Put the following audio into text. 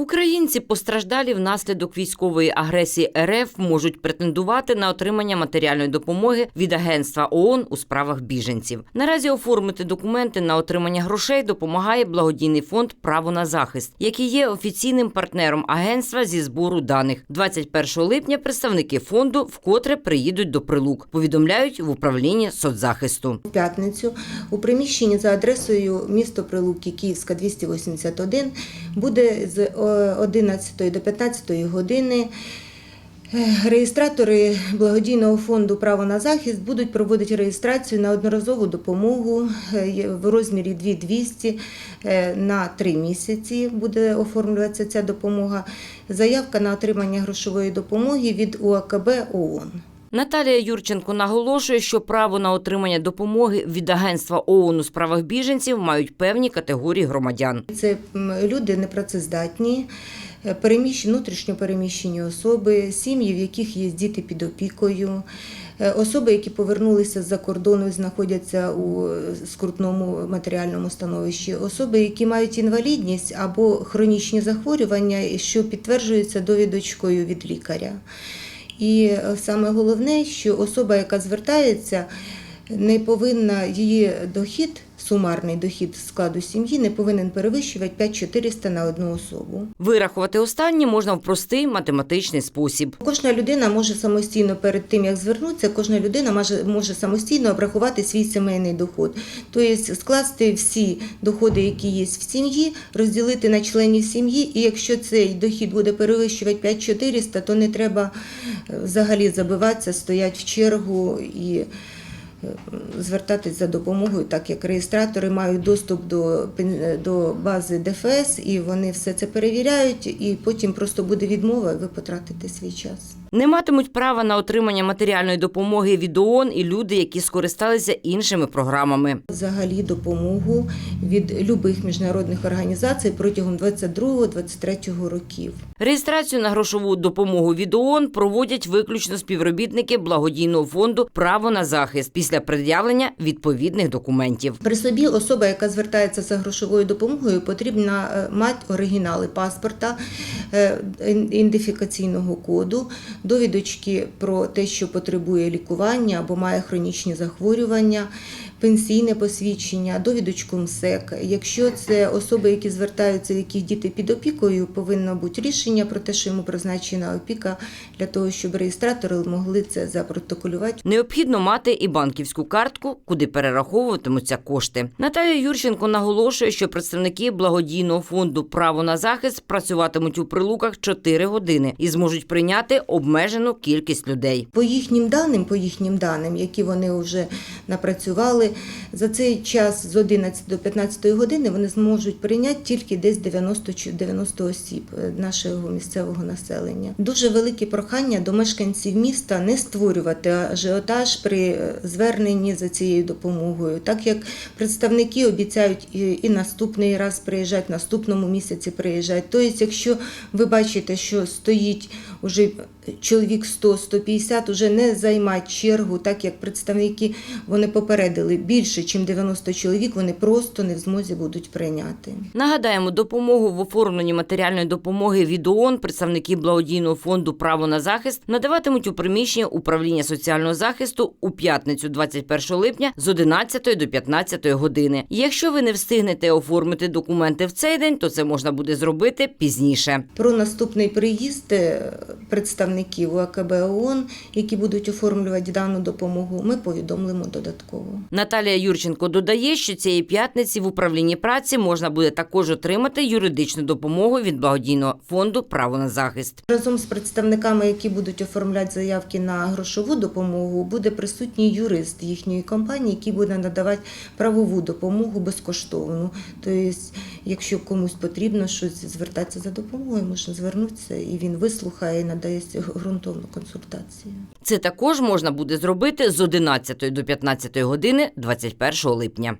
Українці, постраждалі внаслідок військової агресії РФ, можуть претендувати на отримання матеріальної допомоги від агентства ООН у справах біженців. Наразі оформити документи на отримання грошей допомагає благодійний фонд Право на захист, який є офіційним партнером агентства зі збору даних. 21 липня представники фонду вкотре приїдуть до прилук. Повідомляють в управлінні соцзахисту. В п'ятницю у приміщенні за адресою місто Прилуки, Київська, 281 буде з 11 до 15 години. е, Реєстратори благодійного фонду Право на захист будуть проводити реєстрацію на одноразову допомогу е, в розмірі 2200 е, на 3 місяці. Буде оформлюватися ця допомога. Заявка на отримання грошової допомоги від УАКБ ООН. Наталія Юрченко наголошує, що право на отримання допомоги від агентства ООН у справах біженців мають певні категорії громадян. Це люди непрацездатні, е, переміщені, внутрішньо переміщені особи, сім'ї, в яких є діти під опікою, е, особи, які повернулися з-за кордону і знаходяться у е, скрутному матеріальному становищі, особи, які мають інвалідність або хронічні захворювання, що підтверджуються довідочкою від лікаря. І е, саме головне, що особа, яка звертається, не повинна її дохід, сумарний дохід складу сім'ї, не повинен перевищувати 5400 на одну особу. Вирахувати останні можна в простий математичний спосіб. Кожна людина може самостійно перед тим, як звернутися, кожна людина може, може самостійно обрахувати свій сімейний доход. Тобто скласти всі доходи, які є в сім'ї, розділити на членів сім'ї, і якщо цей дохід буде перевищувати 5400, то не треба е, взагалі забиватися, стоять в чергу і звертатись за допомогою, так як реєстратори мають доступ до, пен- до бази ДФС, і вони все це перевіряють, і потім просто буде відмова, і ви потратите свій час. Не матимуть права на отримання матеріальної допомоги від ООН і люди, які скористалися іншими програмами. Взагалі допомогу від любих міжнародних організацій протягом 22-23 років. Реєстрацію на грошову допомогу від ООН проводять виключно співробітники благодійного фонду Право на захист після пред'явлення відповідних документів. При собі особа, яка звертається за грошовою допомогою, потрібно е, мати оригінали паспорта, е, ідентифікаційного коду, довідочки про те, що потребує лікування або має хронічні захворювання. Пенсійне посвідчення, довідочку МСЕК. Якщо це особи, які звертаються, яких діти під опікою, повинно бути рішення про те, що йому призначена опіка для того, щоб реєстратори могли це запротоколювати Необхідно мати і банківську картку, куди перераховуватимуться кошти. Наталія Юрченко наголошує, що представники благодійного фонду Право на захист працюватимуть у прилуках 4 години і зможуть прийняти обмежену кількість людей. По їхнім даним, по їхнім даним, які вони вже напрацювали, за цей час з 11 до 15 години вони зможуть прийняти тільки десь 90, чи 90 осіб е, нашого місцевого населення. Дуже велике прохання до мешканців міста не створювати ажіотаж при е, зверненні за цією допомогою, так як представники обіцяють і, наступний раз приїжджати, наступному місяці приїжджати. Тобто, якщо ви бачите, що стоїть уже чоловік 100-150, уже не займати чергу, так як представники вони попередили більше, ніж 90 чоловік, вони просто не в змозі будуть прийняти. Нагадаємо, допомогу в оформленні матеріальної допомоги від ООН представники благодійного фонду Право на захист надаватимуть у приміщення управління соціального захисту у п'ятницю, 21 липня з 11 до 15 години. Якщо ви не встигнете оформити документи в цей день, то це можна буде зробити пізніше. Про наступний приїзд е, представників УАКБ ООН, які будуть оформлювати дану допомогу, ми повідомимо додатково. Наталія Юрченко додає, що цієї п'ятниці в управлінні праці можна буде також отримати юридичну допомогу від благодійного фонду Право на захист. Разом з представниками, які будуть оформляти заявки на грошову допомогу, буде присутній юрист їхньої компанії, який буде надавати правову допомогу безкоштовну. Тобто, якщо комусь потрібно щось звертатися за допомогою, можна звернутися, і він вислухає і надає ґрунтовну консультацію. Це також можна буде зробити з 11 до 15 години 21 липня.